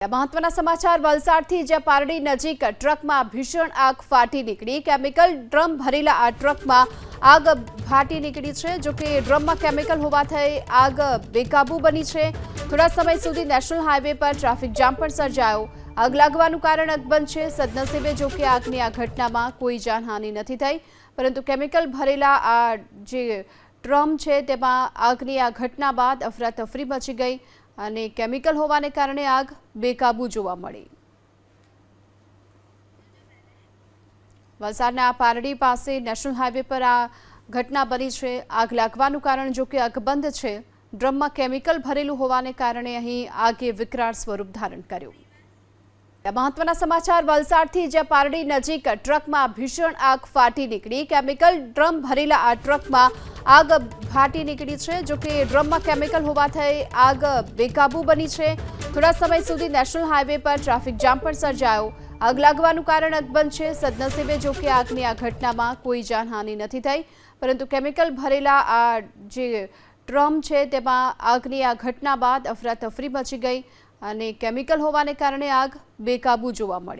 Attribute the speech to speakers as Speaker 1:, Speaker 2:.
Speaker 1: મહત્વના સમાચાર, વલસાડથી જ્યાં પારડી નજીક ટ્રકમાં ભીષણ આગ ફાટી નીકળી. કેમિકલ ડ્રમ ભરેલા આ ટ્રકમાં આગ ફાટી નીકળી છે જોકે ડ્રમમાં કેમિકલ હોવાથી આગ બેકાબુ બની છે. થોડા સમય સુધી નેશનલ હાઈવે પર ટ્રાફિક જામ પણ સર્જાયો. આગ લાગવાનું કારણ અકબંધ છે. સદનસીબે જોકે આગની આ ઘટનામાં કોઈ જાનહાનિ નથી થઈ, પરંતુ કેમિકલ ભરેલા આ જે ડ્રમ છે, તેમાં આગની આ ઘટના બાદ અફરાતફરી મચી ગઈ. અને કેમિકલ હોવાને કારણે આગ બેકાબુ જોવા મળી. વલસાડના પારડી પાસે નેશનલ હાઈવે પર આ ઘટના બની છે. આગ લાગવાનું કારણ જો કે અકબંધ છે. ડ્રમમાં કેમિકલ ભરેલું હોવાને કારણે અહીં આગે વિકરાળ સ્વરૂપ ધારણ કર્યું. મહત્વના સમાચાર વલસાડથી, જ્યાં પારડી નજીક ટ્રકમાં ભીષણ આગ ફાટી નીકળી. કેમિકલ ડ્રમ ભરેલા આ ટ્રકમાં આગ ફાટી નીકળી છે, જો કે ડ્રમમાં કેમિકલ હોવાથી આગ બેકાબુ બની છે. થોડા સમય સુધી નેશનલ હાઈવે પર ટ્રાફિક જામ પણ સર્જાયો. આગ લાગવાનું કારણ અકબંધ છે. સદનસીબે જો કે આગની આ ઘટનામાં કોઈ જાનહાનિ નથી થઈ. પરંતુ કેમિકલ ભરેલા આ જે ડ્રમ છે, તેમાં આગની આ ઘટના બાદ અફરાતફરી મચી ગઈ અને કેમિકલ હોવાને કારણે આગ બેકાબુ જોવા મળી.